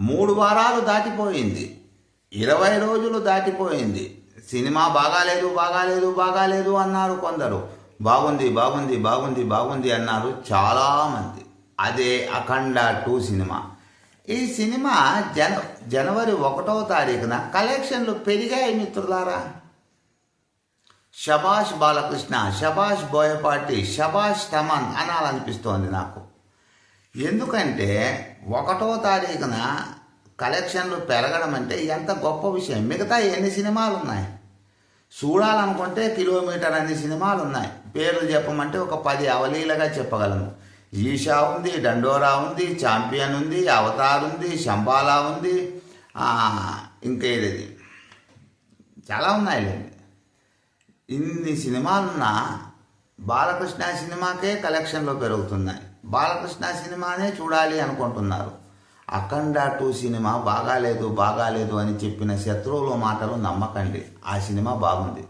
మూడు వారాలు దాటిపోయింది. ఇరవై రోజులు దాటిపోయింది. సినిమా బాగాలేదు బాగాలేదు బాగాలేదు అన్నారు కొందరు. బాగుంది బాగుంది బాగుంది బాగుంది అన్నారు చాలామంది. అదే అఖండ టూ సినిమా. ఈ సినిమా జన జనవరి ఒకటవ తారీఖున కలెక్షన్లు పెరిగాయి మిత్రులారా. షబాష్ బాలకృష్ణ షబాష్ బోయపాటి షబాష్ తమన్ అనాలనిపిస్తోంది నాకు. ఎందుకంటే ఒకటో తారీఖున కలెక్షన్లు పెరగడం అంటే ఎంత గొప్ప విషయం. మిగతా ఎన్ని సినిమాలు ఉన్నాయి? చూడాలనుకుంటే కిలోమీటర్ అన్ని సినిమాలు ఉన్నాయి. పేర్లు చెప్పమంటే ఒక పది అవలీలగా చెప్పగలను. ఈషా ఉంది డండోరా ఉంది చాంపియన్ ఉంది అవతార్ ఉంది శంబాలా ఉంది ఆ, ఇంకేది చాలా ఉన్నాయి ఇన్ని సినిమాలున్నా బాలకృష్ణ సినిమాకే కలెక్షన్లో పెరుగుతున్నాయి. బాలకృష్ణ సినిమానే చూడాలి అనుకుంటున్నారు. అఖండ టూ సినిమా బాగాలేదు బాగాలేదు అని చెప్పిన శత్రువుల మాటలు నమ్మకండి. ఆ సినిమా బాగుంది.